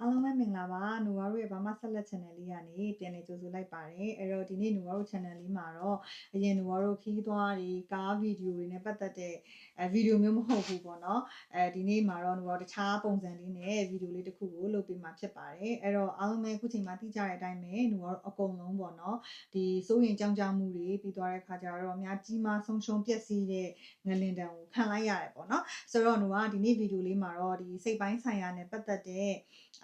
အားလုံးပဲမင်္ဂလာပါနူဝါတို့ရဲ့ဘာမှဆက်လက် channel လေးကနေပြန်လည်ကြိုဆိုလိုက်ပါတယ်အဲ့တော့ဒီနေ့နူဝါတို့ channel လေးမှာတော့အရင်နူဝါတို့ခီးသွားတွေကားဗီဒီယိုတွေနဲ့ပတ်သက်တဲ့အဲဗီဒီယိုမျိုးမဟုတ်ဘူးပေါ့နော်အဲဒီနေ့မှာတော့နူဝါတို့တခြားပုံစံလေးနဲ့ဗီဒီယိုလေးတစ်ခုကိုလုပ်ပေးမှာဖြစ်ပါတယ်အဲ့တော့အားလုံးပဲအခုချိန်မှာသိကြတဲ့အတိုင်းပဲနူဝါတို့အကုန်လုံးပေါ့နော်ဒီစိုးရင်ကြောင်းကြောင်းမှုတွေပြီးသွားတဲ့ခါကျတော့အများကြီးမားဆုံးရှုံးပျက်စီးတဲ့ငလင်တံကိုခံလိုက်ရတယ်ပေါ့နော်ဆိုတော့နူကဒီနေ့ဗီဒီယိုလေးမှာတော့ဒီစိတ်ပိုင်းဆိုင်ရာနဲ့ပတ်သက်တဲ့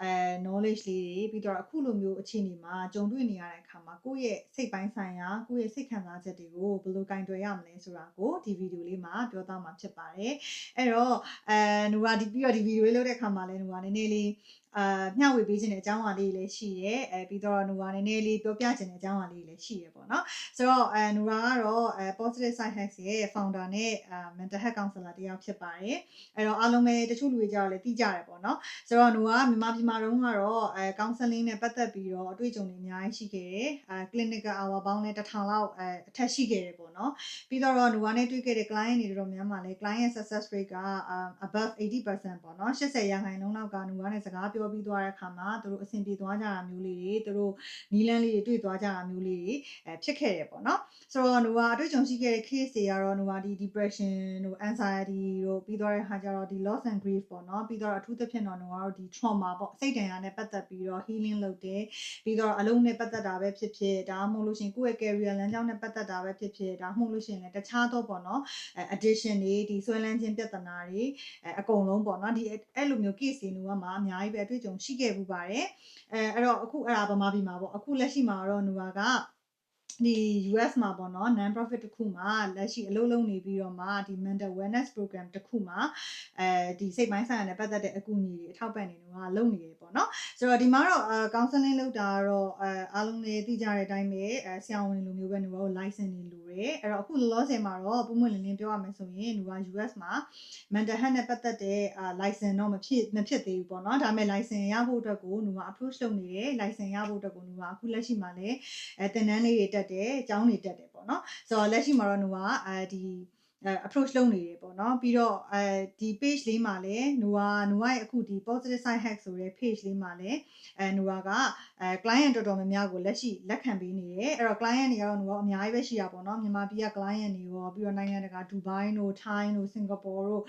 အဲ knowledge လေးတွေပြီးတော့အခုလိုမျိုးအခြေအနေမှာကြုံတွေ့နေရတဲ့အခါမှာကိုယ့်ရဲ့စိတ်ပိုင်းဆိုင်ရာကိုယ့်ရဲ့စိတ်ခံစားချက်တွေကိုဘယ်လိုကင်တွယ်ရမလဲဆိုတာကိုဒီဗီဒီယိုလေးမှာပြောသားမှာဖြစ်ပါတယ်အဲ့တော့အဲနူကဒီပြီးတော့ဒီဗီဒီယိုလေးလုပ်တဲ့အခါမှာလည်းနူကနည်းနည်းလေး အာမျှဝေပေးခြင်းတဲ့အကြောင်းအရာလေးလည်းရှိရဲအဲပြီးတော့နူကနည်းနည်းလေးပြောပြခြင်းတဲ့အကြောင်းအရာလေးလည်းရှိရဲပေါ့နော်ဆိုတော့အဲနူရာကတော့အဲ positive side hacks ရဲ့ founder နဲ့အာ mental health counselor တယောက်ဖြစ်ပါတယ်အဲ့တော့အားလုံးပဲတချို့လူတွေကြတော့လည်းသိကြတယ်ပေါ့နော်ဆိုတော့နူကမြန်မာပြည်မှာတုန်းကတော့အဲ counseling နဲ့ပတ်သက်ပြီးတော့အတွေ့အကြုံတွေအများကြီးရှိခဲ့တယ်အဲ clinical hour ပေါင်းလည်းတစ်ထောင်လောက်အဲအထက်ရှိခဲ့တယ်ပေါ့နော်ပြီးတော့နူကနဲ့တွေ့ခဲ့တဲ့ client တွေတော်များများလည်း client success rate က above 80%ပေါ့နော်80ရာခိုင်နှုန်းလောက်ကနူကနဲ့စကားပြောပြီးသွားတဲ့အခါမှာသူတို့အဆင်ပြေသွားကြတာမျိုးလေးတွေသူတို့နီးလန်းလေးတွေတွေ့သွားကြတာမျိုးလေးတွေအဲဖြစ်ခဲ့တယ်ပေါ့နော်ဆိုတော့နူကအတွေ့အကြုံရှိခဲ့တဲ့ case တွေကတော့နူကဒီ depression တို့ anxiety တို့ပြီးတော့တဲ့ခါကျတော့ဒီ loss and grief ပေါ့နော်ပြီးတော့အထူးသဖြင့်တော့နူကတော့ဒီ trauma ပေါ့စိတ်ဒဏ်ရာနဲ့ပတ်သက်ပြီးတော့ healing လုပ်တယ်ပြီးတော့အလုံးနဲ့ပတ်သက်တာပဲဖြစ်ဖြစ်ဒါမှမဟုတ်လို့ရှိရင်ကိုယ့်ရဲ့ career လမ်းကြောင်းနဲ့ပတ်သက်တာပဲဖြစ်ဖြစ်ဒါမှမဟုတ်လို့ရှိရင်လည်းတခြားတော့ပေါ့နော်အဲ addiction တွေဒီဆွဲလန်းခြင်းပြဿနာတွေအဲအကုန်လုံးပေါ့နော်ဒီအဲ့လိုမျိုး case တွေနူကမှာအများကြီးပဲအတွေ့အကြုံရှိခဲ့ဘူးပါတယ်အဲအဲ့တော့အခုအဲ့ဒါဗမာပြည်မှာပေါ့အခုလက်ရှိမှာတော့နူက ဒီ US မှာပေါ့နော် non profit တစ်ခုမှာလက်ရှိအလုပ်လုပ်နေပြီးတော့မှဒီ mental wellness program တစ်ခုမှာအဲဒီစိတ်ပိုင်းဆိုင်ရာနဲ့ပတ်သက်တဲ့အကူအညီတွေအထောက်ပံ့နေတော့လုပ်နေတယ်ပေါ့နော်ဆိုတော့ဒီမှာတော့အဲ counseling လုပ်တာတော့အဲအားလုံးလည်းသိကြတဲ့အတိုင်းပဲအဲဆရာဝန်လိုမျိုးပဲနူက license တွေလိုတယ်အဲ့တော့အခုလောလောဆယ်မှာတော့ပုံမှန်လင်းလင်းပြောရမယ်ဆိုရင်နူက US မှာ mental health နဲ့ပတ်သက်တဲ့အာ license တော့မဖြစ်မဖြစ်သေးဘူးပေါ့နော်ဒါပေမဲ့ license ရဖို့အတွက်ကိုနူက approach လုပ်နေတယ် license ရဖို့အတွက်ကိုနူကအခုလက်ရှိမှာလည်းအဲတင်တန်းလေးတွေတက်တယ်အကြောင်းတွေတက်တယ်ပေါ့နော်ဆိုတော့လက်ရှိမှာတော့နူကအဲဒီအဲ approach လုပ်နေတယ်ပေါ့နော်ပြီးတော့အဲဒီ page လေးမှာလည်းနူကနူကရဲ့အခုဒီ positive side hack ဆိုတဲ့ page လေးမှာလည်းအဲနူကအဲ client တော်တော်များများကိုလက်ရှိလက်ခံပေးနေတယ်အဲ့တော့ client တွေကတော့နူကအများကြီးပဲရှိတာပေါ့နော်မြန်မာပြည်က client တွေရောပြီးတော့နိုင်ငံတကာဒူဘိုင်းတို့ထိုင်းတို့စင်ကာပူတို့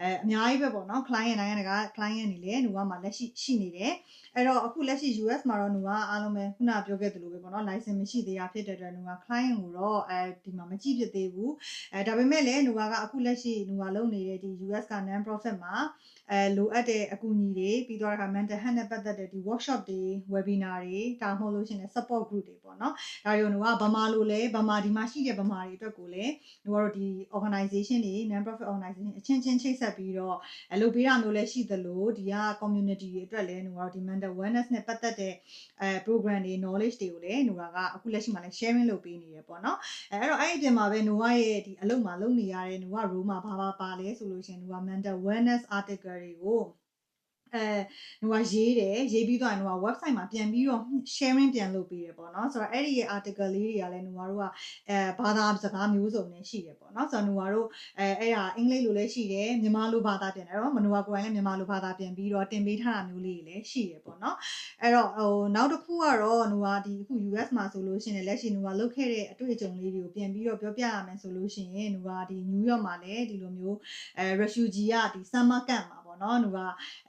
အဲအများကြီးပဲပေါ့နော် client နိုင်ငံတကာ client တွေလည်းနူကမှာလက်ရှိရှိနေတယ် အဲ့တော့အခုလက်ရှိ US မှာတော့နူကအားလုံးပဲခုနပြောခဲ့သလိုပဲပေါ့နော် license မရှိသေးတာဖြစ်တဲ့အတွက်နူက client ကိုတော့အဲဒီမှာမကြည့်ဖြစ်သေးဘူးအဲဒါပေမဲ့လည်းနူကကအခုလက်ရှိနူကလုပ်နေတဲ့ဒီ US က non profit မှာအဲလိုအပ်တဲ့အကူအညီတွေပြီးတော့အခါ mental health နဲ့ပတ်သက်တဲ့ဒီ workshop တွေ webinar တွေဒါမှမဟုတ်လို့ရှိရင် support group တွေပေါ့နော်ဒါတွေကိုနူကဗမာလိုလဲဗမာဒီမှာရှိတဲ့ဗမာတွေအတွက်ကိုလည်းနူကတော့ဒီ organization တွေ non profit organization အချင်းချင်းချိတ်ဆက်ပြီးတော့အလုပ်ပေးတာမျိုးလည်းရှိသလိုဒီက community တွေအတွက်လည်းနူကတော့ဒီ mental wellness နဲ့ပတ်သက်တဲ့အဲ program တွေ knowledge တွေကိုလည်းနူကအခုလက်ရှိမှာလည်း sharing လုပ်ပေးနေရပေါ့နော်အဲအဲ့တော့အဲ့ဒီအပြင်မှာပဲနူကရဲ့ဒီအလုပ်မှာလုပ်နေရတဲ့နူက role မှာဘာဘာပါလဲဆိုလို့ရှိရင်နူက mental wellness article တွေကို အဲဟိုကရေးတယ်ရေးပြီးတော့ဟိုက website မှာပြန်ပြီးတော့ sharing ပြန်လုပ်ပေးတယ်ပေါ့နော်ဆိုတော့အဲ့ဒီရဲ့ article လေးတွေကလည်းဟိုတို့ကအဲဘာသာစကားမျိုးစုံနဲ့ရှိတယ်ပေါ့နော်ဆိုတော့ဟိုတို့အဲအဲ့ဒါအင်္ဂလိပ်လိုလည်းရှိတယ်မြန်မာလိုဘာသာပြန်တယ်တော့မနိုကကိုယ်တိုင်လည်းမြန်မာလိုဘာသာပြန်ပြီးတော့တင်ပေးထားတာမျိုးလေးတွေလည်းရှိတယ်ပေါ့နော်အဲ့တော့ဟိုနောက်တစ်ခုကတော့ဟိုကဒီအခု US မှာဆိုလို့ရှိရင်လက်ရှိဟိုကလုတ်ခဲ့တဲ့အတွေ့အကြုံလေးတွေကိုပြန်ပြီးတော့ပြောပြရမယ်ဆိုလို့ရှိရင်ဟိုကဒီ New York မှာလည်းဒီလိုမျိုးအဲ refugee ကဒီ summer camp မှာ ပေါ့နော်ဟိုက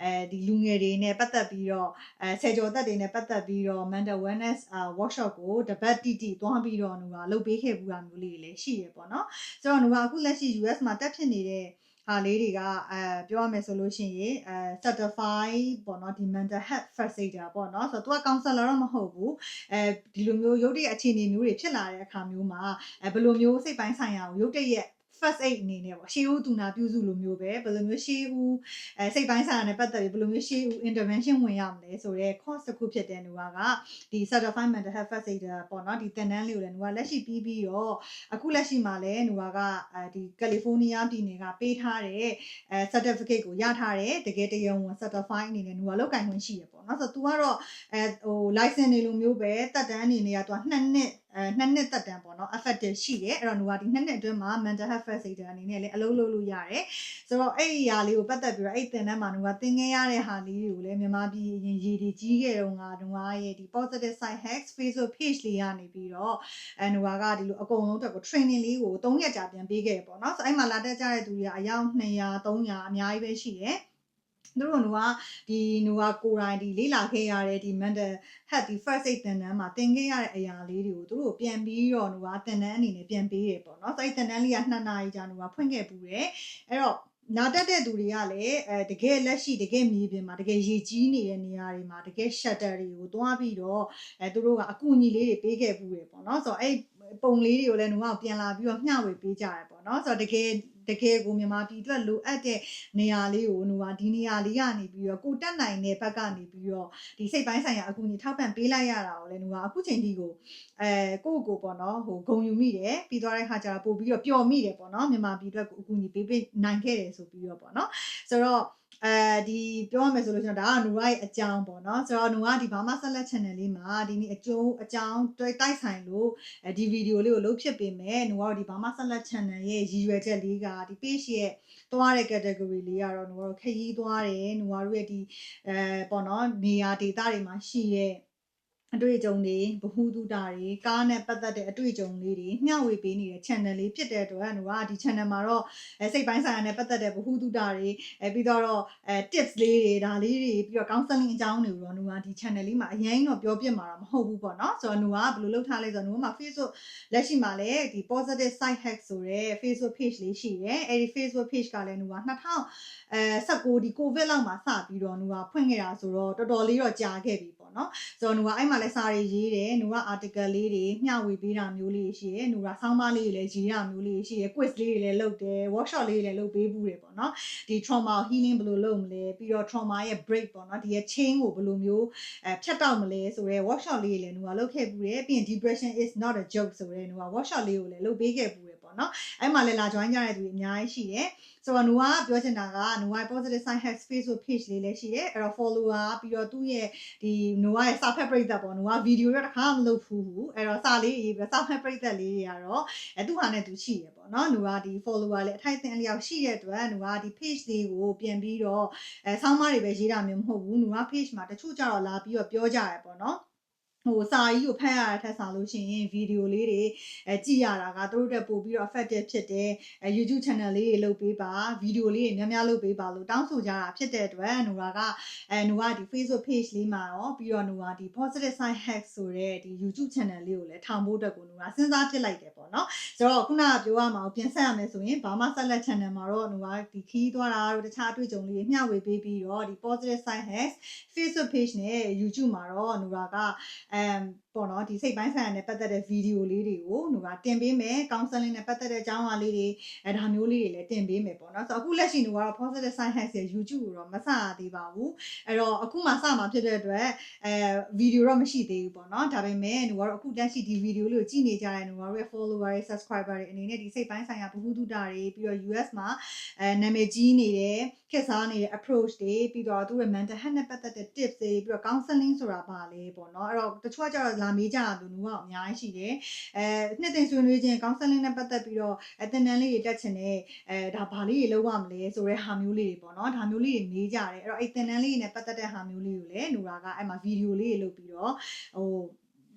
အဲဒီလူငယ်တွေနဲ့ပတ်သက်ပြီးတော့အဲဆယ်ကျော်သက်တွေနဲ့ပတ်သက်ပြီးတော့ mental wellness workshop ကိုတပတ်တိတိသွားပြီးတော့ဟိုကလုပ်ပေးခဲ့ပူတာမျိုးလေးတွေလည်းရှိရပေါ့နော်ဆိုတော့ဟိုကအခုလက်ရှိ US မှာတက်ဖြစ်နေတဲ့ဟာလေးတွေကအဲပြောရမယ်ဆိုလို့ရှိရင်အဲ certify ပေါ့နော်ဒီ mental health facilitator ပေါ့နော်ဆိုတော့ तू က counselor တော့မဟုတ်ဘူးအဲဒီလိုမျိုးရုပ်တရက်အခြေအနေမျိုးတွေဖြစ်လာတဲ့အခါမျိုးမှာအဲဘယ်လိုမျိုးစိတ်ပိုင်းဆိုင်ရာကိုရုပ်တရက် first aid အနေနဲ့ပေါ့ရှေးဦးသူနာပြုစုလိုမျိုးပဲဘယ်လိုမျိုးရှေးဦးအဲစိတ်ပိုင်းဆိုင်ရာနဲ့ပတ်သက်ပြီးဘယ်လိုမျိုးရှေးဦး intervention ဝင်ရမလဲဆိုတော့ course တစ်ခုဖြစ်တဲ့နူကဒီ certified mental health first aider ပေါ့နော်ဒီသင်တန်းလေးကိုလည်းနူကလက်ရှိပြီးပြီးတော့အခုလက်ရှိမှာလည်းနူကအဲဒီကယ်လီဖိုးနီးယားပြည်နယ်ကပေးထားတဲ့အဲ certificate ကိုရထားတဲ့တကယ်တရားဝင် certified အနေနဲ့နူကလောက်ကင်ခွင့်ရှိရပေါ့နော်ဆိုတော့ तू ကတော့အဲဟို license တွေလိုမျိုးပဲတက်တန်းအနေနဲ့က तू 2နှစ်အဲနှစ်နှစ်သက်တမ်းပေါ့နော် affected ရှိတယ်အဲ့တော့ဟိုကဒီနှစ်နှစ်အတွင်းမှာ mental health facilitator အနေနဲ့လည်းအလုပ်လုပ်လို့ရတယ်ဆိုတော့အဲ့ဒီຢာလေးကိုပတ်သက်ပြီးတော့အဲ့ဒီသင်တန်းမှာဟိုကသင်ခဲ့ရတဲ့ဟာလေးတွေကိုလည်းမြန်မာပြည်ရင်ရည်တွေကြီးခဲ့တော့ငါဟိုကရဲ့ဒီ positive side hacks facebook page လေးကနေပြီးတော့အဲဟိုကဒီလိုအကုန်လုံးတက်ကို training လေးကို၃ရက်ကြာပြန်ပေးခဲ့ပေါ့နော်ဆိုတော့အဲ့မှာလာတက်ကြတဲ့သူတွေကအယောက်200 300အများကြီးပဲရှိတယ် သူတို့ကဒီနူကကိုရိုင်းဒီလေးလာခဲ့ရတဲ့ဒီ mental health ဒီ first aid သင်တန်းမှာသင်ခဲ့ရတဲ့အရာလေးတွေကိုသူတို့ပြန်ပြီးတော့နူကသင်တန်းအနေနဲ့ပြန်ပေးတယ်ပေါ့နော်ဆိုအဲ့သင်တန်းလေးက2နာရီကြာနူကဖွင့်ခဲ့ပူတယ်အဲ့တော့နာတက်တဲ့သူတွေကလည်းအဲတကယ်လက်ရှိတကယ်မြေပြင်မှာတကယ်ရေကြီးနေတဲ့နေရာတွေမှာတကယ် shutter တွေကိုတွားပြီးတော့အဲသူတို့ကအကူအညီလေးတွေပေးခဲ့ပူတယ်ပေါ့နော်ဆိုတော့အဲ့ပုံလေးတွေကိုလည်းနူကပြန်လာပြီးတော့မျှဝေပေးကြရပေါ့နော်ဆိုတော့တကယ် တကယ်ကိုမြန်မာပြည်အတွက်လိုအပ်တဲ့နေရာလေးကိုနူကဒီနေရာလေးကနေပြီးတော့ကိုတက်နိုင်တဲ့ဘက်ကနေပြီးတော့ဒီစိတ်ပိုင်းဆိုင်ရာအကူအညီထောက်ပံ့ပေးလိုက်ရတာကိုလည်းနူကအခုချိန်ထိကိုအဲကိုယ့်ကိုယ်ပေါ့နော်ဟိုဂုံယူမိတယ်ပြီးသွားတဲ့ခါကျတော့ပို့ပြီးတော့ပျော်မိတယ်ပေါ့နော်မြန်မာပြည်အတွက်ကိုအကူအညီပေးပေးနိုင်ခဲ့တယ်ဆိုပြီးတော့ပေါ့နော်ဆိုတော့ အဲဒီပြောရမယ်ဆိုလို့ရှိရင်ဒါကနူရဲ့အကြောင်းပေါ့နော်ဆိုတော့နူကဒီဘာမှဆက်လက် channel လေးမှာဒီနေ့အကျိုးအကြောင်းတွေ့တိုက်ဆိုင်လို့အဲဒီဗီဒီယိုလေးကိုလုပ်ဖြစ်ပေမဲ့နူကတော့ဒီဘာမှဆက်လက် channel ရဲ့ရည်ရွယ်ချက်လေးကဒီ page ရဲ့သွားတဲ့ category လေးကတော့နူကတော့ခရီးသွားတယ်နူကတော့ရဲ့ဒီအဲပေါ့နော်နေရာဒေသတွေမှာရှိရဲ့ အတွေ့အကြုံတွေဗဟုသုတတွေကားနဲ့ပတ်သက်တဲ့အတွေ့အကြုံလေးတွေမျှဝေပေးနေတဲ့ channel လေးဖြစ်တဲ့အတွက်ကဒီ channel မှာတော့အဲစိတ်ပိုင်းဆိုင်ရာနဲ့ပတ်သက်တဲ့ဗဟုသုတတွေအဲပြီးတော့အဲ tips လေးတွေဒါလေးတွေပြီးတော့ counseling အကြောင်းတွေကိုတော့နူကဒီ channel လေးမှာအရင်တော့ပြောပြမှာတော့မဟုတ်ဘူးပေါ့နော်ဆိုတော့နူကဘယ်လိုလုပ်ထားလဲဆိုတော့နူကမှာ Facebook လက်ရှိမှာလည်းဒီ positive side hack ဆိုတဲ့ Facebook page လေးရှိတယ်အဲဒီ Facebook page ကလည်းနူက2000အဲ19ဒီ covid လောက်မှာစပြီးတော့နူကဖွင့်ခဲ့တာဆိုတော့တော်တော်လေးတော့ကြာခဲ့ပြီပေါ့နော်ဆိုတော့နူကအဲ့မှာလည်းစာတွေရေးတယ်နူက article လေးတွေမျှဝေပေးတာမျိုးလေးရှိတယ်နူကဆောင်းပါးလေးတွေလည်းရေးတာမျိုးလေးရှိတယ် quiz လေးတွေလည်းလုပ်တယ် workshop လေးတွေလည်းလုပ်ပေးဘူးတယ်ပေါ့နော်ဒီ trauma healing ဘယ်လိုလုပ်မလဲပြီးတော့ trauma ရဲ့ break ပေါ့နော်ဒီရဲ့ chain ကိုဘယ်လိုမျိုးအဲဖြတ်တောက်မလဲဆိုတော့ workshop လေးတွေလည်းနူကလုပ်ခဲ့ဘူးတယ်ပြီးရင် depression is not a joke ဆိုတော့နူက workshop လေးကိုလည်းလုပ်ပေးခဲ့ဘူးတယ် ပေါ့နော်အဲ့မှာလည်းလာ join ကြတဲ့သူတွေအများကြီးရှိတယ်ဆိုတော့နူကပြောချင်တာကနူက positive side hacks facebook page လေးလည်းရှိတယ်အဲ့တော့ follower ပြီးတော့သူ့ရဲ့ဒီနူကရဲ့စာဖက်ပရိသတ်ပေါ့နူကဗီဒီယိုတော့တစ်ခါမလုပ်ဘူးအဲ့တော့စာလေးရေးပြီးစာဖက်ပရိသတ်လေးတွေကတော့အဲသူ့ဟာနဲ့သူရှိရပေါ့နော်နူကဒီ follower လေးအထိုက်အသင့်အလျောက်ရှိတဲ့အတွက်နူကဒီ page လေးကိုပြန်ပြီးတော့အဲဆောင်းမတွေပဲရေးတာမျိုးမဟုတ်ဘူးနူက page မှာတချို့ကြတော့လာပြီးတော့ပြောကြရပေါ့နော် ဟိုစာကြီးကိုဖတ်ရတာထက်စာလို့ရှိရင်ဗီဒီယိုလေးတွေအဲကြည့်ရတာကသူတို့တက်ပို့ပြီးတော့ effective ဖြစ်တယ်အဲ YouTube channel လေးတွေလုပ်ပေးပါဗီဒီယိုလေးတွေများများလုပ်ပေးပါလို့တောင်းဆိုကြတာဖြစ်တဲ့အတွက်နူရာကအဲနူကဒီ Facebook page လေးမှာရောပြီးတော့နူကဒီ positive side hack ဆိုတဲ့ဒီ YouTube channel လေးကိုလည်းထောင်ဖို့အတွက်ကိုနူကစဉ်းစားဖြစ်လိုက်တယ်ပေါ့နော်ဆိုတော့ခုနကပြောရမှာကိုပြန်ဆက်ရမယ်ဆိုရင်ဘာမှဆက်လက် channel မှာတော့နူကဒီခီးသွားတာတို့တခြားအတွေ့အကြုံလေးတွေမျှဝေပေးပြီးတော့ဒီ positive side hacks Facebook page နဲ့ YouTube မှာတော့နူရာကအမ်ပေါ့နော်ဒီစိတ်ပိုင်းဆိုင်ရာနဲ့ပတ်သက်တဲ့ဗီဒီယိုလေးတွေကိုဟိုကတင်ပေးမယ် counseling နဲ့ပတ်သက်တဲ့အကြောင်းအရာလေးတွေအဲဒါမျိုးလေးတွေလည်းတင်ပေးမယ်ပေါ့နော်ဆိုတော့အခုလက်ရှိဟိုကတော့ positive side hacks ရဲ့ YouTube ကိုတော့မစရသေးပါဘူးအဲ့တော့အခုမှစမှာဖြစ်တဲ့အတွက်အဲဗီဒီယိုတော့မရှိသေးဘူးပေါ့နော်ဒါပေမဲ့ဟိုကတော့အခုတက်ရှိဒီဗီဒီယိုလေးကိုကြည့်နေကြတဲ့ဟိုကတော့ follower တွေ subscriber တွေအနေနဲ့ဒီစိတ်ပိုင်းဆိုင်ရာဗဟုသုတတွေပြီးတော့ US မှာအဲနာမည်ကြီးနေတဲ့ခက်စားနေတဲ့ approach တွေပြီးတော့သူ့ရဲ့ mental health နဲ့ပတ်သက်တဲ့ tips တွေပြီးတော့ counseling ဆိုတာပါလေပေါ့နော်အဲ့တော့တချို့ကကျတော့လာမေးကြတာလူလူကအများကြီးရှိတယ်အဲနှစ်သိမ့်ဆွေးနွေးခြင်းကောင်းဆယ်လင်းနဲ့ပတ်သက်ပြီးတော့အသင်တန်းလေးတွေတက်ချင်တယ်အဲဒါဘာလေးတွေလုပ်ရမလဲဆိုတဲ့ဟာမျိုးလေးတွေပေါ့နော်ဒါမျိုးလေးတွေမေးကြတယ်အဲ့တော့အဲ့သင်တန်းလေးတွေနဲ့ပတ်သက်တဲ့ဟာမျိုးလေးကိုလည်းနူရာကအဲ့မှာဗီဒီယိုလေးတွေလုပ်ပြီးတော့ဟို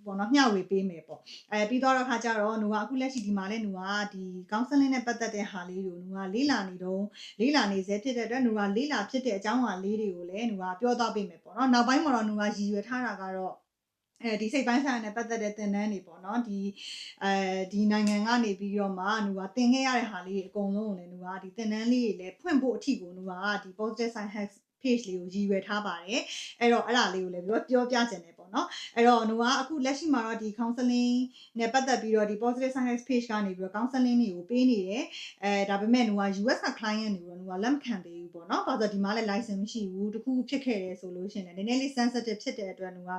ပေါ့နော်မျှဝေပေးမယ်ပေါ့အဲပြီးတော့အခါကျတော့နူကအခုလက်ရှိဒီမှာလဲနူကဒီကောင်ဆယ်လင်းနဲ့ပတ်သက်တဲ့ဟာလေးတွေကိုနူကလေးလာနေတော့လေးလာနေစေဖြစ်တဲ့အတွက်နူကလေးလာဖြစ်တဲ့အကြောင်းအရာလေးတွေကိုလည်းနူကပြောသွားပေးမယ်ပေါ့နော်နောက်ပိုင်းမှာတော့နူကရည်ရွယ်ထားတာကတော့ အဲဒီစိတ်ပိုင်းဆိုင်ရာနဲ့ပတ်သက်တဲ့သင်တန်းတွေပေါ့နော်ဒီအဲဒီနိုင်ငံကနေပြီးတော့မှနူကသင်ခဲ့ရတဲ့ဟာလေးတွေအကုန်လုံးကိုလည်းနူကဒီသင်တန်းလေးတွေလည်းဖွင့်ဖို့အထီကိုနူကဒီ positive science hacks page လေးကိုရည်ရွယ်ထားပါတယ်အဲ့တော့အဲ့ဒါလေးကိုလည်းပြောပြောပြချင်တယ် ပေါ့နော်အဲ့တော့နူကအခုလက်ရှိမှာတော့ဒီ counseling နဲ့ပတ်သက်ပြီးတော့ဒီ positive science page ကနေပြီးတော့ counseling တွေကိုပေးနေတယ်အဲဒါပေမဲ့နူက US က client တွေတော့နူကလက်မခံသေးဘူးပေါ့နော်ဘာလို့ဒီမှာလည်း license မရှိဘူးတခုဖြစ်ခဲ့တယ်ဆိုလို့ရှိရင်လည်းနည်းနည်းလေး sensitive ဖြစ်တဲ့အတွက်နူက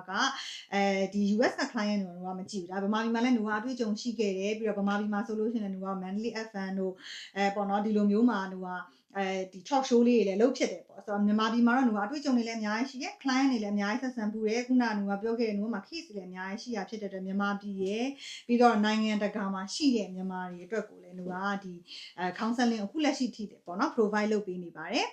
အဲဒီ US က client တွေတော့နူကမကြည့်ဘူးဒါဗမာပြည်မှာလည်းနူကအတွေ့အကြုံရှိခဲ့တယ်ပြီးတော့ဗမာပြည်မှာဆိုလို့ရှိရင်လည်းနူက mentally FN တို့အဲပေါ့နော်ဒီလိုမျိုးမှာနူက အဲဒီ talk show လေးတွေလည်းလုပ်ဖြစ်တယ်ပေါ့ဆိုတော့မြန်မာပြည်မှာတော့ငါအတွေ့အကြုံတွေလည်းအများကြီးရှိတယ် client တွေလည်းအများကြီးဆက်ဆံပူတယ်ခုနကငါပြောခဲ့တဲ့ငါမှာ case တွေလည်းအများကြီးရှိရဖြစ်တဲ့အတွက်မြန်မာပြည်ရဲ့ပြီးတော့နိုင်ငံတကာမှာရှိတဲ့မြန်မာတွေအတွက်ကိုလည်းငါဒီအဲ counseling အခုလက်ရှိထိတယ်ပေါ့နော် provide လုပ်ပေးနေပါတယ်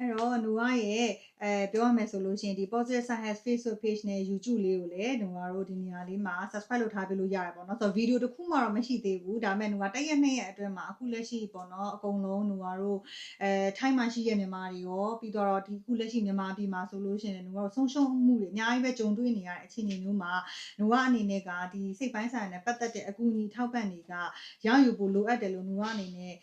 အဲ့တော့နူဝရဲ့အဲပြောရမယ်ဆိုလို့ရှင်ဒီ positive science facebook page နဲ့ youtube လေးကိုလည်းနူဝတို့ဒီနေရာလေးမှာ subscribe လုပ်ထားပေးလို့ရတယ်ပေါ့နော်ဆိုတော့ဗီဒီယိုတစ်ခုမှတော့မရှိသေးဘူးဒါပေမဲ့နူဝတစ်ရက်နှစ်ရက်အတွင်းမှာအခုလက်ရှိပေါ့နော်အကုန်လုံးနူဝတို့အဲထိုင်းမှာရှိတဲ့မြန်မာတွေရောပြီးတော့ဒီအခုလက်ရှိမြန်မာပြည်မှာဆိုလို့ရှင်နူဝတို့ဆုံးရှုံးမှုတွေအများကြီးပဲကြုံတွေ့နေရတဲ့အခြေအနေမျိုးမှာနူဝအနေနဲ့ကဒီစိတ်ပိုင်းဆိုင်ရာနဲ့ပတ်သက်တဲ့အကူအညီထောက်ပံ့တွေကရယူဖို့လိုအပ်တယ်လို့နူဝအနေနဲ့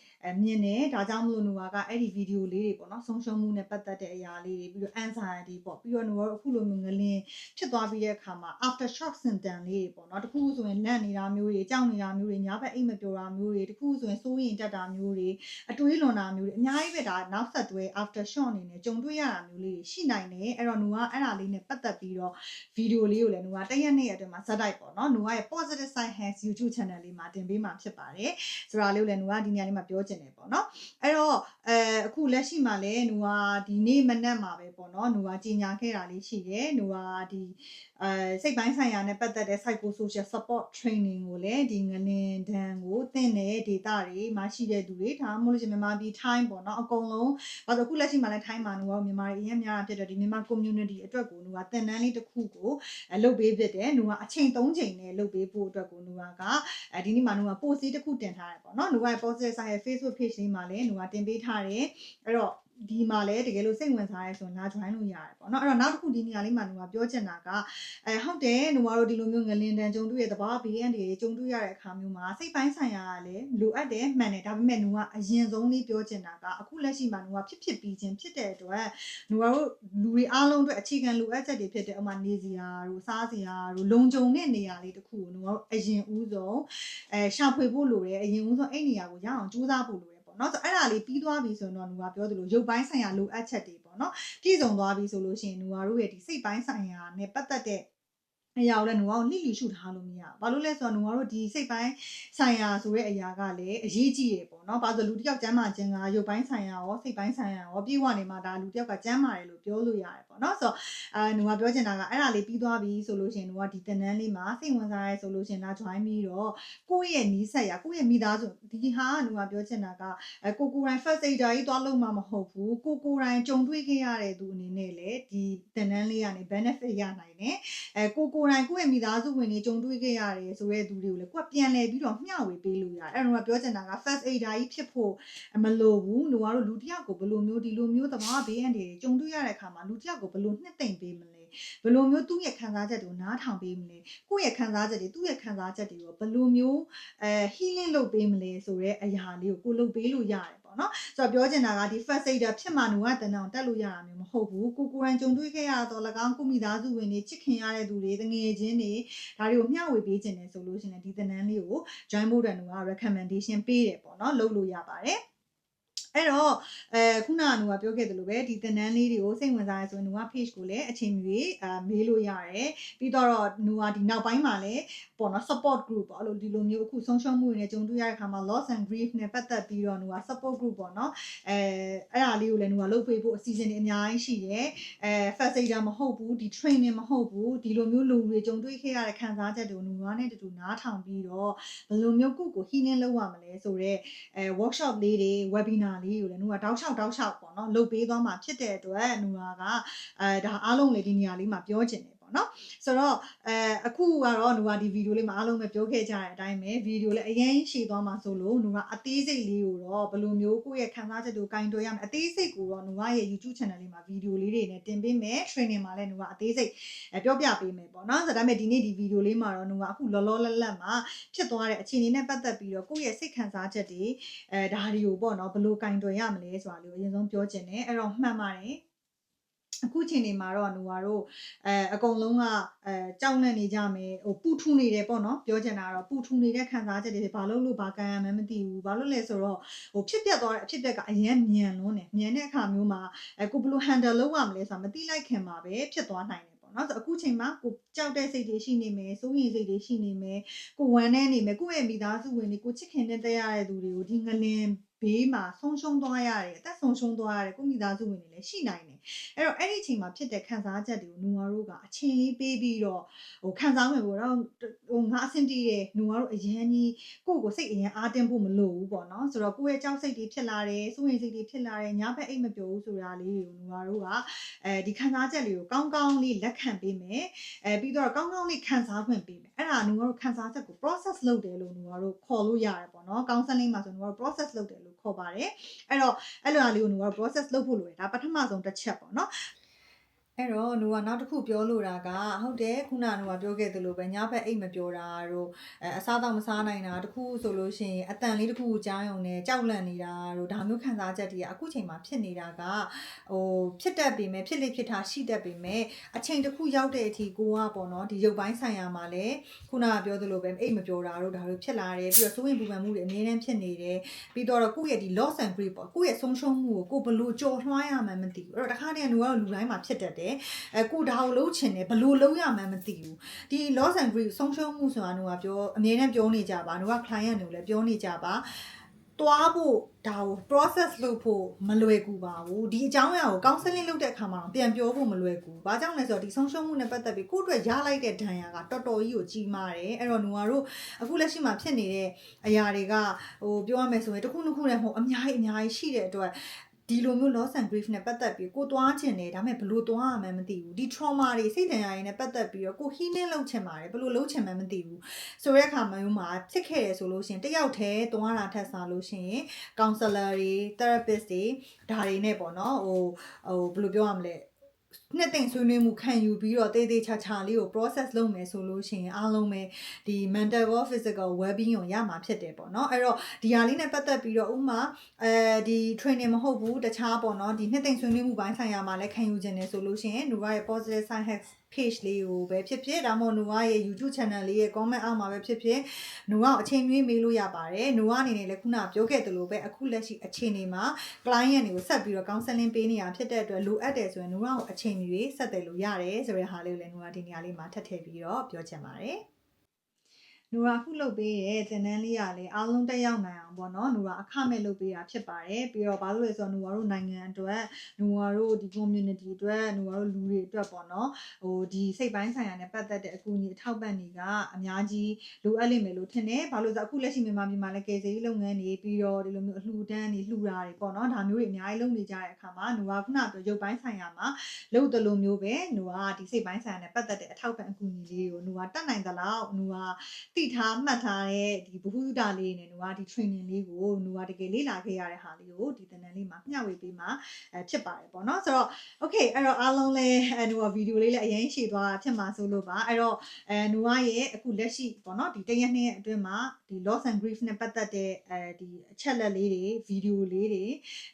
မြင်တယ်ဒါကြောင့်မလို့နူဝကအဲ့ဒီဗီဒီယိုလေးတွေပေါ့နော်ဆုံးရှုံးမှုနဲ့ပတ်သက်တဲ့အရာလေးတွေပြီးတော့ anxiety ပေါ့ပြီးတော့တော့အခုလိုမျိုးငလင်းဖြစ်သွားပြီးတဲ့အခါမှာ after shock symptom လေးတွေပေါ့နော်တခုဆိုရင်လန့်နေတာမျိုးတွေကြောက်နေတာမျိုးတွေညာဘက်အိတ်မပျော်တာမျိုးတွေတခုဆိုရင်စိုးရင်တက်တာမျိုးတွေအတွေးလွန်တာမျိုးတွေအများကြီးပဲဒါနောက်ဆက်တွဲ after shock အနေနဲ့ကြုံတွေ့ရတာမျိုးလေးတွေရှိနိုင်တယ်အဲ့တော့ noa အဲ့ဒါလေးနဲ့ပတ်သက်ပြီးတော့ video လေးကိုလည်း noa တရက်နေ့အတွင်းမှာဇက်တိုက်ပေါ့နော် noa ရဲ့ positive side hacks youtube channel လေးမှာတင်ပေးမှာဖြစ်ပါတယ်ဆိုတာလေးကိုလည်း noa ဒီနေ့လေးမှာပြောချင်တယ်ပေါ့နော်အဲ့တော့အဲအခုလက်ရှိမှာလည်း noa ဟာဒီနေ့မနက်မှာပဲပေါ့နော်။နိုဟာကြီးညာခဲ့တာလေးရှိတယ်။နိုဟာဒီအဲစိတ်ပိုင်းဆိုင်ရာနဲ့ပတ်သက်တဲ့ psycho social support training ကိုလည်းဒီငလင်တန်းကိုသင်တဲ့ဒေတာတွေမှာရှိတဲ့သူတွေဒါမှမဟုတ်လို့ရှင်မြန်မာပြည် time ပေါ့နော်။အကုန်လုံးဘာလို့အခုလက်ရှိမှာလည်း time မှာနိုဟာမြန်မာတွေအရင်များဖြစ်တော့ဒီမြန်မာ community အတွက်ကိုနိုဟာသင်တန်းလေးတစ်ခုကိုလုပ်ပေးဖြစ်တယ်။နိုဟာအချိန်၃ချိန်နဲ့လုပ်ပေးဖို့အတွက်ကိုနိုဟာကအဲဒီနေ့မှာနိုဟာ post တစ်ခုတင်ထားတယ်ပေါ့နော်။နိုဟာရဲ့ post ရဲ့ Facebook page လေးမှာလည်းနိုဟာတင်ပေးထားတယ်။အဲ့တော့ ဒီမှာလည်းတကယ်လို့စိတ်ဝင်စားရဲဆိုရင်လာ join လို့ရတယ်ပေါ့နော်အဲ့တော့နောက်တစ်ခုဒီနေရာလေးမှာหนูကပြောချင်တာကအဲဟုတ်တယ်หนูကတော့ဒီလိုမျိုးငလင်တန်ကြုံတွေ့ရတဲ့ဘာ BN တွေကြုံတွေ့ရတဲ့အခါမျိုးမှာစိတ်ပိုင်းဆိုင်ရာကလည်းလိုအပ်တယ်မှန်တယ်ဒါပေမဲ့หนูကအရင်ဆုံးလေးပြောချင်တာကအခုလက်ရှိမှာหนูကဖြစ်ဖြစ်ပြီးချင်းဖြစ်တဲ့အတွက်หนูတို့လူတွေအားလုံးအတွက်အခြေခံလိုအပ်ချက်တွေဖြစ်တဲ့ဥမာနေစရာတို့စားစရာတို့လုံခြုံတဲ့နေရာလေးတစ်ခုကိုหนูကတော့အရင်ဦးဆုံးအဲရှာဖွေဖို့လိုတယ်အရင်ဦးဆုံးအဲ့နေရာကိုရအောင်ကြိုးစားဖို့လိုတယ် ု ပေါ့နော်ဆိုတော့အဲ့ဒါလေးပြီးသွားပြီဆိုရင်တော့နူကပြောသလိုရုပ်ပိုင်းဆိုင်ရာလိုအပ်ချက်တွေပေါ့နော်ပြည့်စုံသွားပြီဆိုလို့ရှိရင်နူကတို့ရဲ့ဒီစိတ်ပိုင်းဆိုင်ရာနဲ့ပတ်သက်တဲ့ အရာကိုလည်းနှွားကိုနှိမ့်ယူရှုထားလို့မရဘူး။ဘာလို့လဲဆိုတော့နှွားတို့ဒီစိတ်ပိုင်းဆိုင်ရာဆိုတဲ့အရာကလည်းအရေးကြီးတယ်ပေါ့နော်။ဘာလို့လူတစ်ယောက်ကျမ်းမာခြင်းကရုပ်ပိုင်းဆိုင်ရာရောစိတ်ပိုင်းဆိုင်ရာရောပြေဝနေမှာဒါလူတစ်ယောက်ကကျမ်းမာတယ်လို့ပြောလို့ရတယ်ပေါ့နော်။ဆိုတော့အဲနှွားပြောချင်တာကအဲ့ဒါလေးပြီးသွားပြီဆိုလို့ရှင်နှွားဒီတန်တန်းလေးမှာစိတ်ဝင်စားရဲဆိုလို့ရှင်ဒါ join ပြီးတော့ကိုယ့်ရဲ့နီးစပ်ရာကိုယ့်ရဲ့မိသားစုဒီဟာကနှွားပြောချင်တာကအဲကိုကိုရိုင်း first aider ကြီးသွားလုံးမှာမဟုတ်ဘူး။ကိုကိုရိုင်းကြုံတွေ့ခဲ့ရတဲ့သူအနေနဲ့လည်းဒီတန်တန်းလေးကနေ benefit ရနိုင်တယ်။အဲကိုကိုယ်တိုင်ကိုယ့်ရဲ့မိသားစုဝင်တွေကြုံတွေ့ခဲ့ရတယ်ဆိုတဲ့သူတွေကိုလည်းကိုကပြန်လဲပြီးတော့မျှဝေပေးလို့ရတယ်အဲ့တော့ကပြောချင်တာက first aider ကြီးဖြစ်ဖို့မလိုဘူးလူကတော့လူတစ်ယောက်ကိုဘယ်လိုမျိုးဒီလိုမျိုးသဘာဝဘေးအန္တရာယ်ကြုံတွေ့ရတဲ့အခါမှာလူတစ်ယောက်ကိုဘယ်လိုနှစ်သိမ့်ပေးမလဲ ဘယ်လိုမျိုးသူ့ရဲ့ခံစားချက်တွေကိုနားထောင်ပေးမလဲကိုယ့်ရဲ့ခံစားချက်တွေသူ့ရဲ့ခံစားချက်တွေကိုဘယ်လိုမျိုးအဲ healing လုပ်ပေးမလဲဆိုတဲ့အရာလေးကိုကိုလုပ်ပေးလို့ရတယ်ပေါ့နော်ဆိုတော့ပြောချင်တာကဒီ first aider ဖြစ်မှနူကတန်တောင်တက်လို့ရတာမျိုးမဟုတ်ဘူးကိုကိုယ်တိုင်ကြုံတွေ့ခဲ့ရတော့၎င်းကိုမိသားစုဝင်တွေချစ်ခင်ရတဲ့သူတွေတငယ်ချင်းတွေဒါတွေကိုမျှဝေပေးခြင်းတယ်ဆိုလို့ရှိရင်ဒီသင်တန်းလေးကို join ဖို့တဲ့နူက recommendation ပေးတယ်ပေါ့နော်လုပ်လို့ရပါတယ် အဲ့တော့အဲခုနကနူကပြောခဲ့သလိုပဲဒီသင်တန်းလေးတွေကိုစိတ်ဝင်စားရဆိုရင်နူက page ကိုလည်းအချိန်မီအာမေးလို့ရတယ်ပြီးတော့နူကဒီနောက်ပိုင်းမှာလည်းပေါ့နော် support group ပေါ့အဲ့လိုဒီလိုမျိုးအခုဆုံးရှုံးမှုတွေနဲ့ကြုံတွေ့ရတဲ့အခါမှာ loss and grief နဲ့ပတ်သက်ပြီးတော့နူက support group ပေါ့နော်အဲအဲ့ဒါလေးကိုလည်းနူကလုပ်ပေးဖို့အစီအစဉ်တွေအများကြီးရှိတယ်အဲ first aider မဟုတ်ဘူးဒီ training မဟုတ်ဘူးဒီလိုမျိုးလူတွေကြုံတွေ့ခဲ့ရတဲ့ခံစားချက်တွေကိုနူကနဲ့တူတူနားထောင်ပြီးတော့ဘယ်လိုမျိုးကိုယ့်ကို healing လုပ်ရမလဲဆိုတော့အဲ workshop လေးတွေ webinar လေးကိုလည်းနူကတောက်လျှောက်တောက်လျှောက်ပေါ့နော်လုပ်ပေးသွားမှာဖြစ်တဲ့အတွက်နူကအဲဒါအားလုံးလေဒီနေရာလေးမှာပြောချင်တယ် ပေါ့နော်ဆိုတော့အဲအခုကတော့နူကဒီဗီဒီယိုလေးမှာအားလုံးပဲပြောခဲ့ကြတဲ့အတိုင်းပဲဗီဒီယိုလေးအရင်ရှည်သွားမှာဆိုလို့နူကအသေးစိတ်လေးကိုတော့ဘယ်လိုမျိုးကိုယ့်ရဲ့ခံစားချက်တွေကိုကင်တွယ်ရမယ်အသေးစိတ်ကိုတော့နူကရဲ့ YouTube channel လေးမှာဗီဒီယိုလေးတွေနဲ့တင်ပေးမယ် training မှာလည်းနူကအသေးစိတ်ပြောပြပေးမယ်ပေါ့နော်ဆိုတော့ဒါပေမဲ့ဒီနေ့ဒီဗီဒီယိုလေးမှာတော့နူကအခုလောလောလတ်လတ်မှာဖြစ်သွားတဲ့အခြေအနေနဲ့ပတ်သက်ပြီးတော့ကိုယ့်ရဲ့စိတ်ခံစားချက်တွေအဲဒါတွေကိုပေါ့နော်ဘယ်လိုကင်တွယ်ရမလဲဆိုတာလေးကိုအရင်ဆုံးပြောချင်တယ်အဲ့တော့မှန်ပါတယ် အခုချိန်နေမှာတော့နူကတော့အဲအကုန်လုံးကအဲကြောက်လန့်နေကြမယ်ဟိုပူထူနေတယ်ပေါ့နော်ပြောချင်တာကတော့ပူထူနေတဲ့ခံစားချက်တွေဘာလို့လို့ဘာကန်ရမှန်းမသိဘူးဘာလို့လဲဆိုတော့ဟိုဖြစ်ပျက်သွားတဲ့အဖြစ်ပျက်ကအရင်မြန်လွန်းတယ်မြန်တဲ့အခါမျိုးမှာအဲကိုဘယ်လို handle လုပ်ရမလဲဆိုတာမသိလိုက်ခင်မှာပဲဖြစ်သွားနိုင်တယ်နော်ဆိုအခုချိန်မှာကိုကြောက်တဲ့စိတ်တွေရှိနေမယ်စိုးရိမ်စိတ်တွေရှိနေမယ်ကိုဝမ်းနေနေမယ်ကိုယ့်ရဲ့မိသားစုဝင်တွေကိုချစ်ခင်တဲ့တဲ့ရတဲ့သူတွေကိုဒီငလင် ဘေးမှာဆုံးရှုံးသွားရတယ်အသက်ဆုံးရှုံးသွားရတယ်ကိုမိသားစုဝင်တွေလည်းရှိနိုင်တယ်အဲ့တော့အဲ့ဒီအချိန်မှာဖြစ်တဲ့ခံစားချက်တွေကိုနူဝါတို့ကအချိန်လေးပေးပြီးတော့ဟိုခံစားမယ်ပေါ့နော်ဟိုငါအဆင်ပြေတယ်နူဝါတို့အရန်ကြီးကိုယ့်ကိုစိတ်အရန်အားတင်းဖို့မလိုဘူးပေါ့နော်ဆိုတော့ကိုယ့်ရဲ့ကြောက်စိတ်တွေဖြစ်လာတယ်စိုးရိမ်စိတ်တွေဖြစ်လာတယ်ညာဘက်အိတ်မပြောဘူးဆိုတာလေးတွေကိုနူဝါတို့ကအဲဒီခံစားချက်လေးကိုကောင်းကောင်းလေးလက်ခံပေးမယ်အဲပြီးတော့ကောင်းကောင်းလေးခံစားခွင့်ပေးမယ်အဲ့ဒါနူဝါတို့ခံစားချက်ကို process လုပ်တယ်လို့နူဝါတို့ခေါ်လို့ရတယ်ပေါ့နော် counseling မှာဆိုနူဝါတို့ process လုပ်တယ်လို့ ခေါ်ပါတယ်အဲ့တော့အဲ့လိုအလေးကိုနူဝါတို့ process လုပ်ဖို့လိုတယ်ဒါပထမဆုံးတစ်ချက်ပေါ့နော် အဲ့တော့နူကနောက်တစ်ခုပြောလို့တာကဟုတ်တယ်ခုနကနူကပြောခဲ့သလိုပဲညဘက်အိတ်မပြောတာတို့အဲအစားတော့မစားနိုင်တာတခုဆိုလို့ရှိရင်အတန်လေးတခုကိုကြားရုံနဲ့ကြောက်လန့်နေတာတို့ဒါမျိုးခံစားချက်တွေကအခုချိန်မှာဖြစ်နေတာကဟိုဖြစ်တတ်ပေမဲ့ဖြစ်လိဖြစ်တာရှိတတ်ပေမဲ့အချိန်တစ်ခုရောက်တဲ့အထိကိုကပေါ့နော်ဒီရုပ်ပိုင်းဆိုင်ရာမှာလည်းခုနကပြောသလိုပဲအိတ်မပြောတာတို့ဒါတို့ဖြစ်လာတယ်ပြီးတော့စိုးရင်ပူပန်မှုတွေအများနဲ့ဖြစ်နေတယ်ပြီးတော့ကိုယ့်ရဲ့ဒီ loss and grief ပေါ့ကိုယ့်ရဲ့ဆုံးရှုံးမှုကိုကိုဘယ်လိုကြော်လွှားရမှန်းမသိဘူးအဲ့တော့တခါတည်းကနူကတော့လူတိုင်းမှာဖြစ်တတ်တယ်အဲကိုဒါကိုလုံးချင်တယ်ဘလို့လုံးရမှန်းမသိဘူးဒီ loss and grief ဆုံးရှုံးမှုဆိုတာကပြောအမြဲတမ်းပြောနေကြပါတို့က client တွေကိုလည်းပြောနေကြပါတွားဖို့ဒါကို process လုပ်ဖို့မလွယ်ကူပါဘူးဒီအကြောင်းအရာကို counseling လုပ်တဲ့အခါမှာပြန်ပြောဖို့မလွယ်ကူဘာကြောင့်လဲဆိုတော့ဒီဆုံးရှုံးမှုနဲ့ပတ်သက်ပြီးကိုယ့်အတွက်ရလိုက်တဲ့ဒဏ်ရာကတော်တော်ကြီးကိုကြီးမားတယ်အဲ့တော့နူကတို့အခုလက်ရှိမှာဖြစ်နေတဲ့အရာတွေကဟိုပြောရမယ်ဆိုရင်တစ်ခုတစ်ခုနဲ့ဟိုအများကြီးအများကြီးရှိတဲ့အတွက် ဒီလိုမျိုး loss and grief နဲ့ပတ်သက်ပြီးကိုသွားခြင်းတယ်ဒါပေမဲ့ဘလို့သွားရမှန်းမသိဘူးဒီ trauma တွေစိတ်ဒဏ်ရာတွေနဲ့ပတ်သက်ပြီးတော့ကို healing လုပ်ချင်ပါတယ်ဘလို့လုပ်ချင်မှန်းမသိဘူးဆိုတဲ့အခါမျိုးမှာဖြစ်ခဲ့ရဆိုလို့ရှိရင်တယောက်တည်းသွားတာထက်စားလို့ရှိရင် counselor တွေ therapist တွေဒါတွေနဲ့ပေါ့နော်ဟိုဟိုဘယ်လိုပြောရမလဲ နှစ်သိမ့်ဆွေးနွေးမှုခံယူပြီးတော့တေးသေးချာချာလေးကို process လုပ်မယ်ဆိုလို့ရှိရင်အားလုံးပဲဒီ mental or physical well-being ကိုရမှာဖြစ်တယ်ပေါ့နော်အဲ့တော့ဒီဟာလေးနဲ့ပတ်သက်ပြီးတော့ဥမာအဲဒီ training မဟုတ်ဘူးတခြားပေါ့နော်ဒီနှစ်သိမ့်ဆွေးနွေးမှုပိုင်းဆိုင်ရာမှာလည်းခံယူခြင်းတယ်ဆိုလို့ရှိရင် Nura ရဲ့ positive side hacks page လေးကိုပဲဖြစ်ဖြစ်ဒါမှမဟုတ် Nura ရဲ့ YouTube channel လေးရဲ့ comment အောက်မှာပဲဖြစ်ဖြစ် Nura ကိုအချိန်မြွေးမေးလို့ရပါတယ် Nura အနေနဲ့လည်းခုနပြောခဲ့သလိုပဲအခုလက်ရှိအခြေအနေမှာ client တွေကိုဆက်ပြီးတော့ counseling ပေးနေတာဖြစ်တဲ့အတွက်လိုအပ်တယ်ဆိုရင် Nura ကိုအချိန်မြွေးဆက်တယ်လို့ရတယ်ဆိုတဲ့ဟာလေးကိုလည်း Nura ဒီနေရာလေးမှာထပ်ထည့်ပြီးတော့ပြောချင်ပါတယ် နူရာခုလုပ်ပေးတဲ့သင်တန်းလေးကလည်းအားလုံးတက်ရောက်နိုင်အောင်ပေါ့နော်နူရာအခမဲ့လုပ်ပေးတာဖြစ်ပါတယ်ပြီးတော့ဘာလို့လဲဆိုတော့နူရာတို့နိုင်ငံအတွက်နူရာတို့ဒီ community အတွက်နူရာတို့လူတွေအတွက်ပေါ့နော်ဟိုဒီစိတ်ပိုင်းဆိုင်ရာနဲ့ပတ်သက်တဲ့အကူအညီအထောက်ပံ့တွေကအများကြီးလိုအပ်လိမ့်မယ်လို့ထင်တယ်ဘာလို့လဲဆိုတော့အခုလက်ရှိမြန်မာပြည်မှာလည်းကယ်ဆယ်ရေးလုပ်ငန်းတွေပြီးတော့ဒီလိုမျိုးအလှူဒန်းတွေလှူတာတွေပေါ့နော်ဒါမျိုးတွေအများကြီးလုပ်နေကြတဲ့အခါမှာနူရာခုနကရုပ်ပိုင်းဆိုင်ရာမှာလုပ်တယ်လို့မျိုးပဲနူရာဒီစိတ်ပိုင်းဆိုင်ရာနဲ့ပတ်သက်တဲ့အထောက်ပံ့အကူအညီလေးကိုနူရာတတ်နိုင်သလောက်နူရာသိထားမှတ်ထားတဲ့ဒီဘ ഹു တာလေးနဲ့နူကဒီ training လေးကိုနူကတကယ်လေ့လာခဲ့ရတဲ့ဟာလေးကိုဒီသင်တန်းလေးမှာမျှဝေပေးမှာအဲဖြစ်ပါတယ်ပေါ့နော်ဆိုတော့ okay အဲ့တော့အားလုံးလည်းအဲနူကဗီဒီယိုလေးလည်းအရင်ရှည်သွားတာဖြစ်မှာဆိုလို့ပါအဲ့တော့အဲနူကရဲ့အခုလက်ရှိပေါ့နော်ဒီတရက်နှစ်အတွင်းမှာဒီ loss and grief နဲ့ပတ်သက်တဲ့အဲဒီအချက်လက်လေးတွေဗီဒီယိုလေးတွေ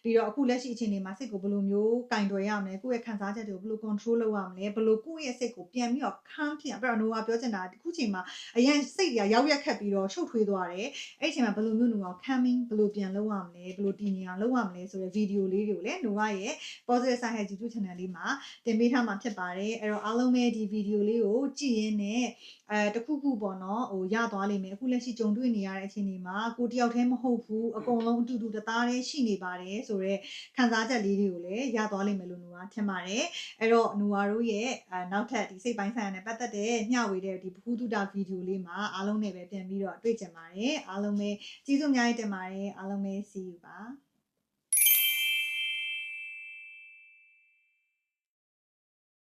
ပြီးတော့အခုလက်ရှိအခြေအနေမှာစိတ်ကိုဘယ်လိုမျိုးကင်တွယ်ရမလဲကိုယ့်ရဲ့ခံစားချက်တွေကိုဘယ်လို control လုပ်ရမလဲဘယ်လိုကိုယ့်ရဲ့စိတ်ကိုပြန်ပြီးတော့ခန်းဖြစ်အောင်ပြတော့နူကပြောချင်တာအခုချိန်မှာအရင်စိတ်တွေကရောက်ရက်ခက်ပြီးတော့ရှုပ်ထွေးသွားတယ်အဲ့ဒီအချိန်မှာဘယ်လိုမျိုးနူအောင် coming ဘယ်လိုပြန်လုပ်ရမလဲဘယ်လိုတည်ငြိမ်အောင်လုပ်ရမလဲဆိုတဲ့ဗီဒီယိုလေးတွေကိုလည်းနူရဲ့ positive side YouTube channel လေးမှာတင်ပေးထားမှာဖြစ်ပါတယ်အဲ့တော့အားလုံးပဲဒီဗီဒီယိုလေးကိုကြည့်ရင်းနဲ့အဲတခုခုပေါ့နော်ဟိုရသွားလိမ့်မယ်အခုလက်ရှိကြုံတွေ့နေရတဲ့အချိန်ဒီမှာကိုတယောက်တည်းမဟုတ်ဘူးအကုန်လုံးအတူတူတသားတည်းရှိနေပါတယ်ဆိုတော့ခံစားချက်လေးတွေကိုလည်းရသွားလိမ့်မယ်လို့နူကထင်ပါတယ်အဲ့တော့နူဝါတို့ရဲ့အဲနောက်ထပ်ဒီစိတ်ပိုင်းဆိုင်ရာနဲ့ပတ်သက်တဲ့မျှဝေတဲ့ဒီဘ ഹു တုတာဗီဒီယိုလေးမှာအားလုံးနဲ့ပဲပြန်ပြီးတော့တွေ့ကြပါတယ်အားလုံးပဲကျေးဇူးအများကြီးတင်ပါတယ်အားလုံးပဲ see you ပါ